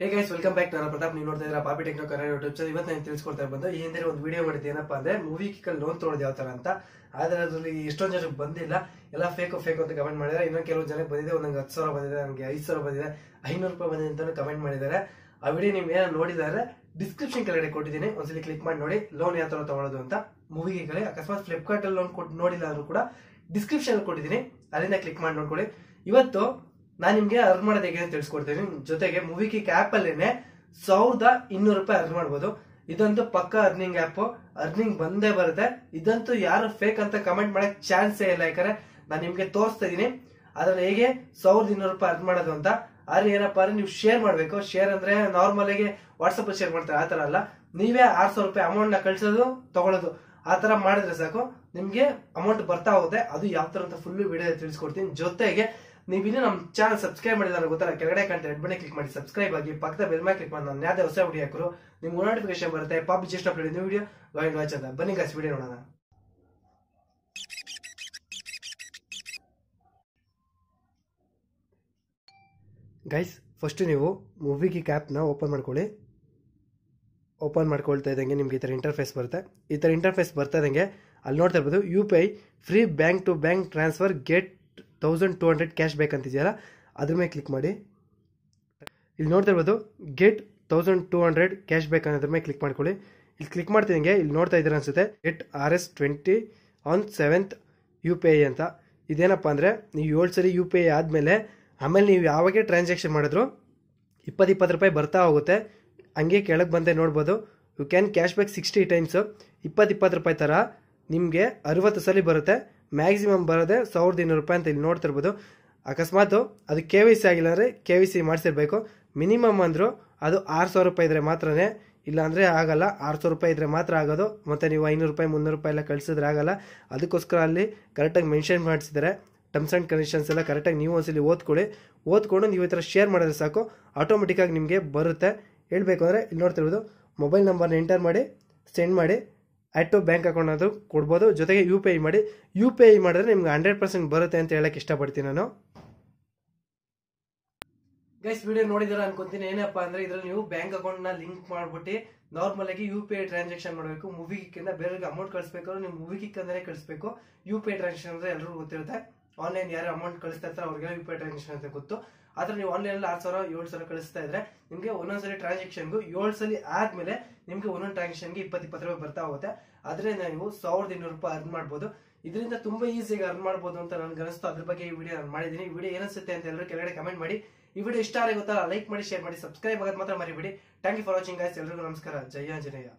Hey guys welcome back ನಾನು ಪ್ರತಾಪ್ ನೀವು ನೋಡ್ತಾ ಇದ್ದೀರಾ ಪಾಪಿ ಟೆಕ್ನೋ ಕನ್ನಡ ಯೂಟ್ಯೂಬ್ ಚಾನಲ್ ಇವತ್ತು ನಾನು ತಿಳಿಸ್ಕೊಡ್ತಾ ಬಂದು, ಈ ಹಿಂದೆ ಒಂದು ವಿಡಿಯೋ ಮಾಡಿದ್ದು ಏನಪ್ಪಾ ಅಂದ್ರೆ ಮೂವಿ ಕಿಕ್ಕಲ್ಲಿ ಲೋನ್ ತೊಗೊಳೋದು ಯಾವ ಥರ ಅಂತ. ಆದರೆ ಅದರಲ್ಲಿ ಎಷ್ಟೊಂದು ಜನಕ್ಕೆ ಬಂದಿಲ್ಲ. ಎಲ್ಲ ಫೇಕ್ ಫೇಕ್ ಅಂತ ಕಮೆಂಟ್ ಮಾಡಿದ್ದಾರೆ. ಇನ್ನೊಂದು ಕೆಲವು ಜನಕ್ಕೆ ಬಂದಿದೆ. ಒಂದು ಹತ್ತು ಸಾವಿರ ಬಂದಿದೆ ನನಗೆ ಐದು ಸಾವಿರ ಬಂದಿದೆ, ಐನೂರು ರೂಪಾಯಿ ಬಂದಿದೆ ಅಂತಲೂ ಕಮೆಂಟ್ ಮಾಡಿದ್ದಾರೆ. ಆ ವಿಡಿಯೋ ನೀವು ಏನೋ ನೋಡಿದ್ದಾರೆ ಡಿಸ್ಕ್ರಿಪ್ಷನ್ ಕೆಳಗಡೆ ಕೊಟ್ಟಿದ್ದೀನಿ. ಒಂದ್ಸಲಿ ಕ್ಲಿಕ್ ಮಾಡಿ ನೋಡಿ ಲೋನ್ ಯಾವ ಥರ ತೊಗೊಳೋದು ಅಂತ. ಮೂವಿ ಮೂವಿಗೆ ಅಕಸ್ಮಾತ್ ಫ್ಲಿಪ್ಕಾರ್ಟಲ್ಲಿ ಲೋನ್ ಕೊಟ್ಟು ನೋಡಿಲ್ಲ ಅಂದರೂ ಕೂಡ ಡಿಸ್ಕ್ರಿಪ್ಷನ್ ಕೊಟ್ಟಿದ್ದೀನಿ. ಅಲ್ಲಿಂದ ಕ್ಲಿಕ್ ಮಾಡಿ ನೋಡ್ಕೊಳ್ಳಿ. ಇವತ್ತು ನಾನು ನಿಮ್ಗೆ ಅರ್ನ್ ಮಾಡೋದು ಹೇಗೆ ಅಂತ ತಿಳಿಸ್ಕೊಡ್ತೀನಿ. ಜೊತೆಗೆ ಮೂವಿ ಕಿಕ್ ಆಪ್ ಅಲ್ಲೇನೆ ಸಾವಿರದ ಇನ್ನೂರು ರೂಪಾಯಿ ಅರ್ನ್ ಮಾಡ್ಬೋದು. ಇದಂತೂ ಪಕ್ಕ ಅರ್ನಿಂಗ್ ಆಪ್ ಅರ್ನಿಂಗ್ ಬಂದೇ ಬರುತ್ತೆ. ಇದಂತೂ ಯಾರು ಫೇಕ್ ಅಂತ ಕಮೆಂಟ್ ಮಾಡಕ್ ಚಾನ್ಸೇ ಇಲ್ಲ ಯಾಕಂದ್ರೆ ನಾನು ನಿಮ್ಗೆ ತೋರಿಸ್ತಾ ಇದೀನಿ ಅದ್ರಲ್ಲಿ ಹೇಗೆ ಸಾವಿರದ ಇನ್ನೂರು ರೂಪಾಯಿ ಅರ್ನ್ ಮಾಡೋದು ಅಂತ. ಆದ್ರೆ ಏನಪ್ಪಾ ಅಂದ್ರೆ ನೀವು ಶೇರ್ ಮಾಡ್ಬೇಕು. ಶೇರ್ ಅಂದ್ರೆ ನಾರ್ಮಲ್ ಆಗಿ ವಾಟ್ಸಪ್ ಶೇರ್ ಮಾಡ್ತಾರೆ. ಆತರ ಅಲ್ಲ. ನೀವೇ ಆರ್ ಸಾವಿರ ರೂಪಾಯಿ ಅಮೌಂಟ್ನ ಕಳ್ಸೋದು ತಗೊಳ್ಳೋದು ಆ ತರ ಮಾಡಿದ್ರೆ ಸಾಕು. ನಿಮ್ಗೆ ಅಮೌಂಟ್ ಬರ್ತಾ ಹೋಗುತ್ತೆ. ಅದು ಯಾವ ತರ ಅಂತ ಫುಲ್ ವಿಡಿಯೋ ತಿಳಿಸ್ಕೊಡ್ತೀನಿ. ಜೊತೆಗೆ ನೀವು ಇನ್ನೂ ನಮ್ಮ ಚಾನಲ್ ಸಬ್ಸ್ಕ್ರೈಬ್ ಮಾಡಿಲ್ಲ ಗೊತ್ತಲ್ಲ, ಕೆಳಗಡೆ ಕಂಟೆ ರೆಡ್ ಬಣ್ಣ ಕ್ಲಿಕ್ ಮಾಡಿ ಸಬ್ಸ್ಕ್ರೈಬ್ ಆಗಿ, ಪಕ್ಕದ ಬೆಲ್ ಮೇಲೆ ಕ್ಲಿಕ್ ಮಾಡಿ, ನಾನು ಯಾವುದೇ ಹೊಸ ವಿಡಿಯೋ ಹಾಕರು ನಿಮ್ಗೆ ನೋಟಿಫಿಕೇಶನ್ ಬರುತ್ತೆ. Pop just upload new video wide watch ಅಂತ. ಬನ್ನಿ ಗಾಸ್ ವಿಡಿಯೋ ನೋಡೋಣ. ಗೈಸ್ ಫಸ್ಟ್ ನೀವು ಮೂವಿ ಕಿಕ್ ಆ್ಯಪ್ನ ಓಪನ್ ಮಾಡ್ಕೊಳ್ಳಿ. ಓಪನ್ ಮಾಡ್ಕೊಳ್ತಾ ಇದ್ದಂಗೆ ನಿಮ್ಗೆ ಈ ಥರ ಇಂಟರ್ಫೇಸ್ ಬರುತ್ತೆ. ಈ ಥರ ಇಂಟರ್ಫೇಸ್ ಬರ್ತಾ ಇದ್ದಂಗೆ ಅಲ್ಲಿ ನೋಡ್ತಾ ಇರ್ಬೋದು U P I free bank to bank transfer get thousand two hundred cash back ಅಂತಿದೆಯಲ್ಲ, ಅದ್ರ ಮೇಲೆ ಕ್ಲಿಕ್ ಮಾಡಿ. ಇಲ್ಲಿ ನೋಡ್ತಾ ಇರ್ಬೋದು get thousand two hundred cash back ಅನ್ನೋದ್ರ ಮೇಲೆ ಕ್ಲಿಕ್ ಮಾಡ್ಕೊಳ್ಳಿ. ಇಲ್ಲಿ ಕ್ಲಿಕ್ ಮಾಡ್ತಿದ್ದಂಗೆ ಇಲ್ಲಿ ನೋಡ್ತಾ ಇದ್ದೀರ ಅನಿಸುತ್ತೆ get R S twenty on seventh U P I ಅಂತ. ಇದೇನಪ್ಪ ಅಂದರೆ, ನೀವು ಏಳು ಸರಿ ಯು ಪಿ ಐ ಆದಮೇಲೆ, ಆಮೇಲೆ ನೀವು ಯಾವಾಗೇ ಟ್ರಾನ್ಸಾಕ್ಷನ್ ಮಾಡಿದ್ರು, ಇಪ್ಪತ್ತು ಇಪ್ಪತ್ತು ರೂಪಾಯಿ ಬರ್ತಾ ಹೋಗುತ್ತೆ. ಹಂಗೆ ಕೆಳಗೆ ಬಂದೆ ನೋಡ್ಬೋದು you can cash back sixty times ಇಪ್ಪತ್ತು ಇಪ್ಪತ್ತು ರೂಪಾಯಿ ಥರ ನಿಮಗೆ ಅರುವತ್ತು ಸಲ ಬರುತ್ತೆ. ಮ್ಯಾಕ್ಸಿಮಮ್ ಬರೋದೆ ಸಾವಿರದ ಇನ್ನೂರು ರೂಪಾಯಿ ಅಂತ ಇಲ್ಲಿ ನೋಡ್ತಿರ್ಬೋದು. ಅಕಸ್ಮಾತ್ ಅದು ಕೆ ವಿ ಸಿ ಆಗಿಲ್ಲ ಅಂದರೆ ಕೆ ವಿ ಸಿ ಮಾಡಿಸಿರ್ಬೇಕು. ಮಿನಿಮಮ್ ಅಂದರು ಅದು ಆರು ಸಾವಿರ ರೂಪಾಯಿ ಇದ್ರೆ ಮಾತ್ರನೇ. ಇಲ್ಲಾಂದರೆ ಆಗಲ್ಲ. ಆರು ಸಾವಿರ ರೂಪಾಯಿ ಇದ್ರೆ ಮಾತ್ರ ಆಗೋದು. ಮತ್ತು ನೀವು ಐನೂರು ರೂಪಾಯಿ, ಮುನ್ನೂರು ರೂಪಾಯಿ ಎಲ್ಲ ಕಳಿಸಿದ್ರೆ ಆಗಲ್ಲ. ಅದಕ್ಕೋಸ್ಕರ ಅಲ್ಲಿ ಕರೆಕ್ಟಾಗಿ ಮೆನ್ಷನ್ ಮಾಡಿಸಿದ್ದಾರೆ ಟರ್ಮ್ಸ್ ಆ್ಯಂಡ್ ಕಂಡೀಷನ್ಸ್ ಎಲ್ಲ ಕರೆಕ್ಟಾಗಿ ನೀವು ಒಂದ್ಸಲಿ ಓದ್ಕೊಳ್ಳಿ. ಓದ್ಕೊಂಡು ನೀವು ಈ ಥರ ಶೇರ್ ಮಾಡಿದ್ರೆ ಸಾಕು. ಆಟೋಮೆಟಿಕ್ಕಾಗಿ ನಿಮಗೆ ಬರುತ್ತೆ. ಹೇಳಬೇಕು ಅಂದರೆ ಇಲ್ಲಿ ನೋಡ್ತಿರ್ಬೋದು. ಮೊಬೈಲ್ ನಂಬರ್ನ ಎಂಟರ್ ಮಾಡಿ ಸೆಂಡ್ ಮಾಡಿ. ಆ್ಯಟ್ ಟು ಬ್ಯಾಂಕ್ ಅಕೌಂಟ್ ಅದು ಕೊಡ್ಬೋದು. ಜೊತೆಗೆ ಯು ಪಿ ಐ ಮಾಡಿ. ಯು ಪಿ ಐ ಮಾಡಿದ್ರೆ ನಿಮ್ಗೆ ಹಂಡ್ರೆಡ್ ಪರ್ಸೆಂಟ್ ಬರುತ್ತೆ ಅಂತ ಹೇಳಕ್ಕೆ ಇಷ್ಟಪಡ್ತೀನಿ ನಾನು. ಗೈಸ್ ವಿಡಿಯೋ ನೋಡಿದಾರ ಅನ್ಕೊಂತೀನಿ. ಏನಪ್ಪ ಅಂದ್ರೆ ಇದ್ರಲ್ಲಿ ನೀವು ಬ್ಯಾಂಕ್ ಅಕೌಂಟ್ನ ಲಿಂಕ್ ಮಾಡ್ಬಿಟ್ಟು ನಾರ್ಮಲ್ ಆಗಿ ಯು ಪಿ ಐ ಟ್ರಾನ್ಸಾಕ್ಷನ್ ಮಾಡಬೇಕು. ಮೂವಿ ಕಿಕ್ಕಿಂದ ಬೇರೆಯವ್ರಿಗೆ ಅಮೌಂಟ್ ಕಳಿಸ್ಬೇಕಾದ್ರೆ ನೀವು ಮೂವಿ ಕಿಕ್ ಅಂದ್ರೆ ಕಳಿಸ್ಬೇಕು. ಯು ಪಿ ಐ ಟ್ರಾನ್ಸಾಕ್ಷನ್ ಅಂದ್ರೆ ಎಲ್ಲರಿಗೂ ಗೊತ್ತಿರುತ್ತೆ. ಆನ್ಲೈನ್ ಯಾರು ಅಮೌಂಟ್ ಕಳಿಸ್ತಾ ಇರ್ತಾರೆ ಅವ್ರಿಗೆ ಯು ಟ್ರಾನ್ಸಾಕ್ಷನ್ ಅಂತ ಗೊತ್ತು. ಆದ್ರೆ ನೀವು ಆನ್ಲೈನ್ ಅಲ್ಲಿ ಆರು ಸಾವಿರ, ಏಳು ಸಾವಿರ ಕಳಿಸ್ತಾ ಇದ್ರೆ ನಿಮಗೆ ಒಂದೊಂದ್ಸಲಿ ಟ್ರಾನ್ಸಾಕ್ಷನ್ಗೂ ಏಳು ಸಲ ಆದ್ಮೇಲೆ ನಿಮಗೆ ಒಂದೊಂದು ಟ್ರಾನ್ಸಾಕ್ಷನ್ಗೆ ಇಪ್ಪತ್ತು ಇಪ್ಪತ್ತು ರೂಪಾಯಿ ಬರ್ತಾ ಹೋಗುತ್ತೆ. ಅದರಿಂದ ನೀವು ಸಾವಿರದ ಇನ್ನೂರು ರೂಪಾಯಿ ಅರ್ನ್ ಮಾಡ್ಬೋದು. ಇದರಿಂದ ತುಂಬಾ ಈಸಿಯಾಗಿ ಅರ್ನ್ ಮಾಡ್ಬೋದು ಅಂತ ನನ್ಗೆ ಅನಿಸ್ತು. ಅದ್ರ ಬಗ್ಗೆ ಈ ವಿಡಿಯೋ ನಾನು ಮಾಡಿದ್ದೀನಿ. ಈ ವಿಡಿಯೋ ಏನಿಸುತ್ತೆ ಅಂತ ಎಲ್ಲರೂ ಕೆಳಗಡೆ ಕಮೆಂಟ್ ಮಾಡಿ. ಈ ವಿಡಿಯೋ ಇಷ್ಟ ಆಗಿ ಲೈಕ್ ಮಾಡಿ ಶೇರ್ ಮಾಡಿ ಸಬ್ಸ್ಕ್ರೈಬ್ ಆಗೋದು ಮಾತ್ರ ಮರಿಬೇಡಿ. Thank you for watching guys ಎಲ್ಲರಿಗೂ ನಮಸ್ಕಾರ. ಜಯ ಆಂಜನೇಯ